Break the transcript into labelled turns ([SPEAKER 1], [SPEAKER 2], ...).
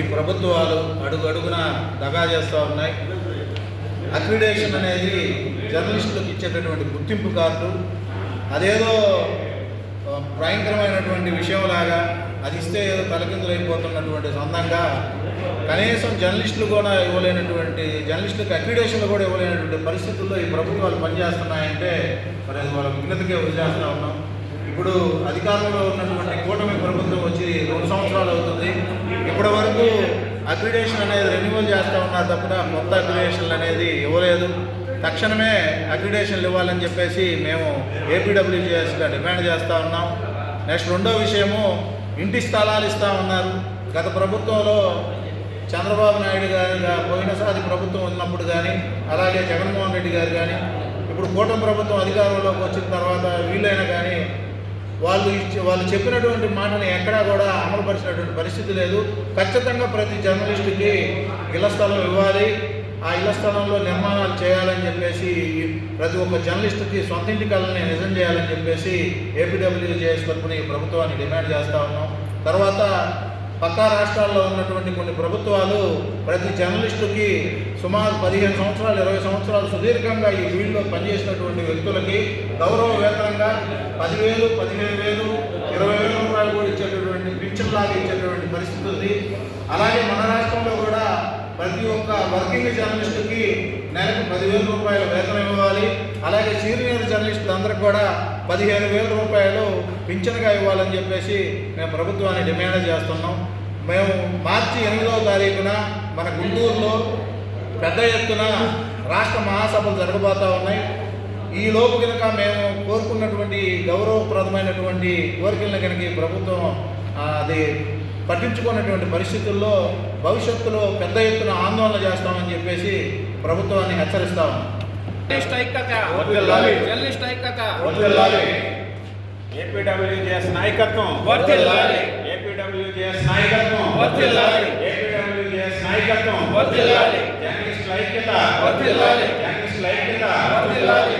[SPEAKER 1] ఈ ప్రభుత్వాలు అడుగు అడుగున దగా చేస్తూ ఉన్నాయి. అక్రిడేషన్ అనేది జర్నలిస్టులకు ఇచ్చేటటువంటి గుర్తింపు కార్డు అదేదో భయంకరమైనటువంటి విషయంలాగా అది ఇస్తే ఏదో తలకిందులైపోతున్నటువంటి సొంతంగా కనీసం జర్నలిస్టులు కూడా ఇవ్వలేనటువంటి జర్నలిస్టులకు అక్రిడేషన్లు కూడా ఇవ్వలేనటువంటి పరిస్థితుల్లో ఈ ప్రభుత్వాలు పనిచేస్తున్నాయంటే మరి అది వాళ్ళ విఘ్నతకే వదిలేస్తూ ఉన్నాం. ఇప్పుడు అధికారంలో ఉన్నటువంటి కూటమి ప్రభుత్వం వచ్చి రెండు సంవత్సరాలు అగ్రిడేషన్ అనేది రెన్యువల్ చేస్తూ ఉన్నారు తప్ప కొత్త అగ్రిడేషన్లు అనేది ఇవ్వలేదు. తక్షణమే అగ్రిడేషన్లు ఇవ్వాలని చెప్పేసి మేము ఏపీడబ్ల్యూజీఎస్గా డిమాండ్ చేస్తూ ఉన్నాం. నెక్స్ట్ రెండో విషయము ఇంటి స్థలాలు ఇస్తూ ఉన్నారు. గత ప్రభుత్వంలో చంద్రబాబు నాయుడు గారు పోయినసారి ప్రభుత్వం ఉన్నప్పుడు కానీ అలాగే జగన్మోహన్ రెడ్డి గారు కానీ ఇప్పుడు కూటమి ప్రభుత్వం అధికారంలోకి వచ్చిన తర్వాత వీళ్ళైనా కానీ వాళ్ళు ఇచ్చి వాళ్ళు చెప్పినటువంటి మాటని ఎక్కడా కూడా అమలుపరిచినటువంటి పరిస్థితి లేదు. ఖచ్చితంగా ప్రతి జర్నలిస్టుకి ఇళ్ళ స్థలం ఇవ్వాలి. ఆ ఇళ్ళ స్థలంలో నిర్మాణాలు చేయాలని చెప్పేసి ప్రతి ఒక్క జర్నలిస్టుకి సొంత ఇంటి కళని నిజం చేయాలని చెప్పేసి ఏపీడబ్ల్యూజేఎస్ తరఫున ఈ ప్రభుత్వాన్ని డిమాండ్ చేస్తా ఉన్నాం. తర్వాత పక్కా రాష్ట్రాల్లో ఉన్నటువంటి కొన్ని ప్రభుత్వాలు ప్రతి జర్నలిస్టుకి సుమారు పదిహేను సంవత్సరాలు ఇరవై సంవత్సరాలు సుదీర్ఘంగా ఈ ఫీల్డ్లో పనిచేసినటువంటి వ్యక్తులకి గౌరవ వేతనంగా పదివేలు పదిహేను వేలు ఇరవై వేల రూపాయలు కూడా ఇచ్చేటటువంటి పింఛన్ లాగా ఇచ్చేటటువంటి పరిస్థితి ఉంది. అలాగే మన రాష్ట్రంలో కూడా ప్రతి ఒక్క వర్కింగ్ జర్నలిస్టుకి నెలకు పదివేల రూపాయల వేతనం ఇవ్వాలి. అలాగే సీనియర్ జర్నలిస్టులందరికీ కూడా పదిహేను వేల రూపాయలు పింఛన్గా ఇవ్వాలని చెప్పేసి మేము ప్రభుత్వాన్ని డిమాండ్ చేస్తున్నాం. మేము మార్చి ఎనిమిదవ తారీఖున మన గుంటూరులో పెద్ద ఎత్తున రాష్ట్ర మహాసభలు జరగబోతూ ఉన్నాయి. ఈ లోపు కనుక మేము కోరుకున్నటువంటి గౌరవప్రదమైనటువంటి కోరికలను కనుక ఈ ప్రభుత్వం అది పట్టించుకున్నటువంటి పరిస్థితుల్లో భవిష్యత్తులో పెద్ద ఎత్తున ఆందోళన చేస్తామని చెప్పేసి ప్రభుత్వాన్ని హెచ్చరిస్తాము
[SPEAKER 2] జర్నలిస్ట్ ఐక్యత. జర్నలిస్ట్ ఐక్యత.
[SPEAKER 3] ఏపీడబ్ల్యూజేఎస్ నాయకత్వం
[SPEAKER 2] వర్ధిల్లాలి.
[SPEAKER 3] ఏపీడబ్ల్యూజేఎస్ నాయకత్వం
[SPEAKER 2] వర్ధిల్లాలి.
[SPEAKER 3] ఏపీడబ్ల్యూజేఎస్ నాయకత్వం
[SPEAKER 2] వర్ధిల్లాలి.
[SPEAKER 3] జర్నలిస్టుల ఐక్యత
[SPEAKER 2] వర్ధిల్లాలి.
[SPEAKER 3] జర్నలిస్టుల ఐక్యత
[SPEAKER 2] వర్ధిల్లాలి.